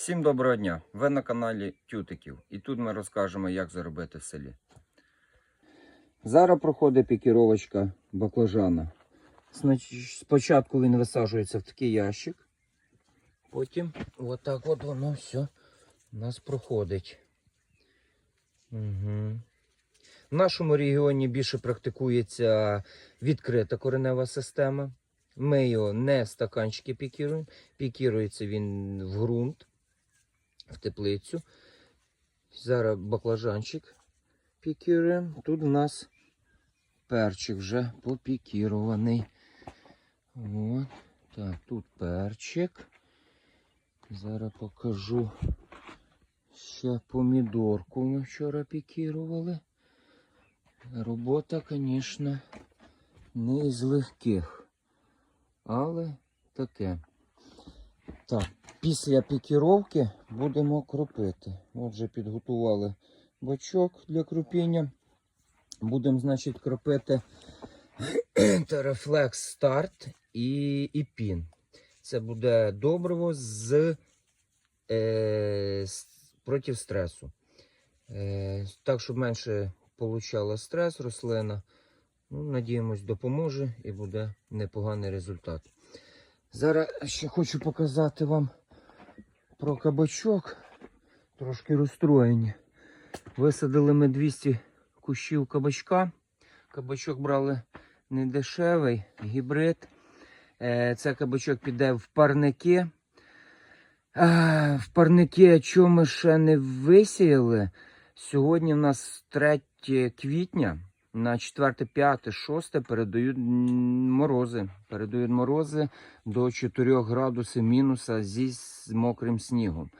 Всім доброго дня! Ви на каналі Тютиків. І тут ми розкажемо, як заробити в селі. Зараз проходить пікіровочка баклажана. Спочатку він висаджується в такий ящик. Потім отак от воно все у нас проходить. Угу. В нашому регіоні більше практикується відкрита коренева система. Ми його не стаканчики пікіруємо. Пікірується він в ґрунт, в теплицю. Зараз баклажанчик пікіруємо. Тут у нас перчик вже попікірований. От. Так, тут перчик. Зараз покажу. Ще помідорку ми вчора пікірували. Робота, звісно, не із легких. Але таке. Так, після пікіровки будемо кропити. Отже, підготували бачок для кропіння. Будемо, значить, кропити Терефлекс старт і, і пін. Це буде добриво з, е, з проти стресу. Е, так, щоб менше получала стрес рослина. Ну, надіємось, допоможе і буде непоганий результат. Зараз ще хочу показати вам про кабачок. Трошки розстроєні. Висадили ми 200 кущів кабачка. Кабачок брали не дешевий, гібрид. Е, Це кабачок піде в парники. В парники, що ми ще не висіяли. Сьогодні в нас 3 квітня. На 4, 5, 6 передають морози. Передають морози до 4 градусів мінуса зі мокрим снігом.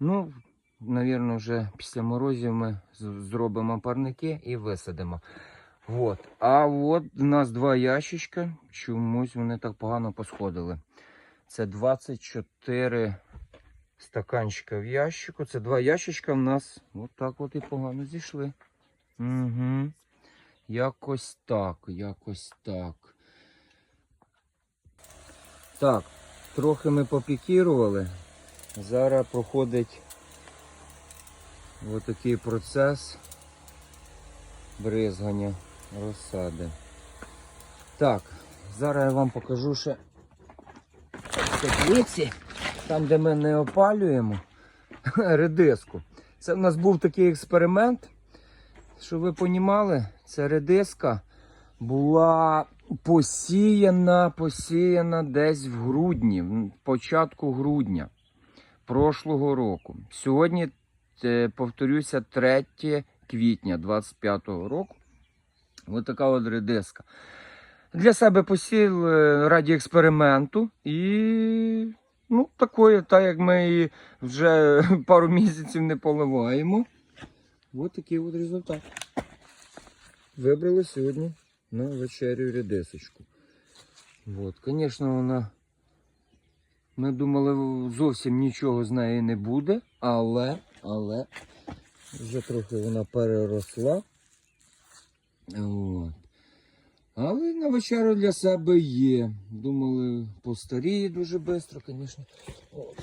Ну, навірно, вже після морозів ми зробимо парники і висадимо. От. А от у нас два ящичка. Чомусь вони так погано посходили. Це 24 стаканчика в ящику. Це два ящичка в нас от так от і погано зійшли. Угу. Якось так, якось так. Так, трохи ми попікірували. Зараз проходить отакий процес бризгання розсади. Так, зараз я вам покажу ще теплиці, там, де ми не опалюємо редиску. Це в нас був такий експеримент. Щоб ви понімали, ця редиска була посіяна, посіяна десь в грудні, в початку грудня прошлого року. Сьогодні, е, повторюся, 3 квітня 25-го року. Ось така от редиска. Для себе посів е, раді експерименту і ну, такої, так як ми її вже пару місяців не поливаємо. Ось такий от результат. Вибрали сьогодні на вечерю редисочку. От, звісно, вона. Ми думали, зовсім нічого з неї не буде, але, але вже трохи вона переросла. От. Але на вечерю для себе є. Думали, постаріє дуже швидко, звісно. О,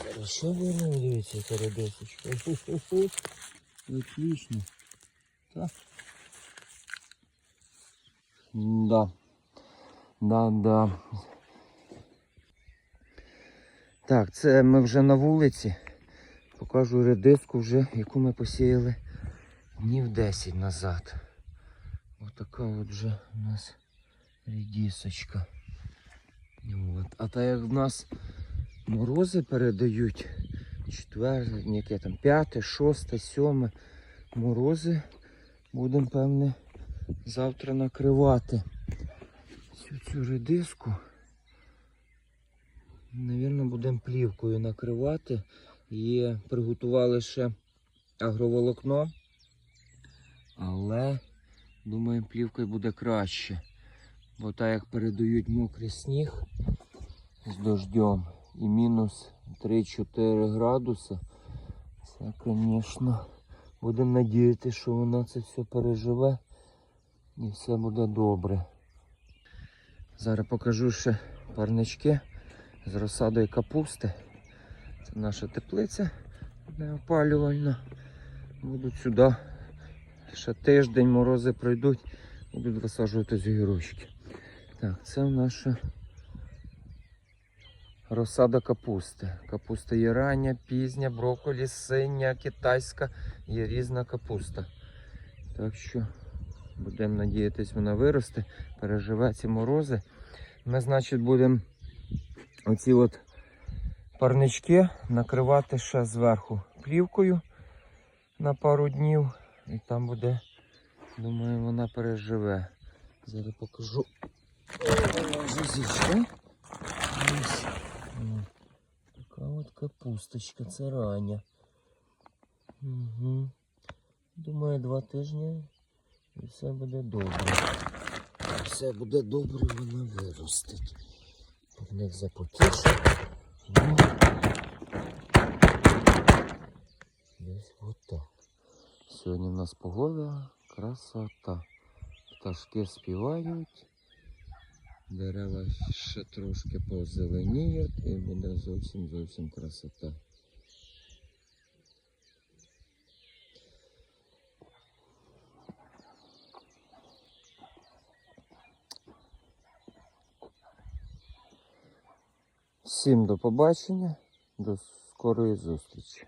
дивіться, яка редисочка. Ху-ху-ху. Отлично. Так. Да. Да, да. Так, це ми вже на вулиці. Покажу редиску вже, яку ми посіяли днів 10 назад. Отака от вже у нас редисочка. От. А так як в нас морози передають, четверте, яке там, п'яте, шосте, сьоме морози, будемо, певне, завтра накривати цю, цю редиску. Навірно, будемо плівкою накривати. Є, приготували ще агроволокно, але думаю, плівкою буде краще. Бо так як передають мокрий сніг з дождем і мінус 3-4 градуси, це, звісно, будемо надіятися, що вона це все переживе і все буде добре. Зараз покажу ще парнички з розсадою капусти. Це наша теплиця неопалювальна. Будуть сюди. Ще тиждень морози пройдуть, будуть висаджувати зігірочки. Так, це наша розсада капусти. Капуста є рання, пізня, брокколі, синя, китайська, є різна капуста. Так що будемо надіятись, вона виросте, переживе ці морози. Ми, значить, будемо оці от парнички накривати ще зверху плівкою на пару днів. І там буде, думаю, вона переживе. Зараз покажу. Ось. Така от капусточка, це рання. Угу. Думаю, два тижні і все буде добре. Все буде добре, вона виростить. В них запотіше. Ну, десь отак. Сьогодні в нас погода красота. Пташки співають. Дерева ще трошки позеленіють і буде зовсім зовсім красота. Всім до побачення, до скорої зустрічі.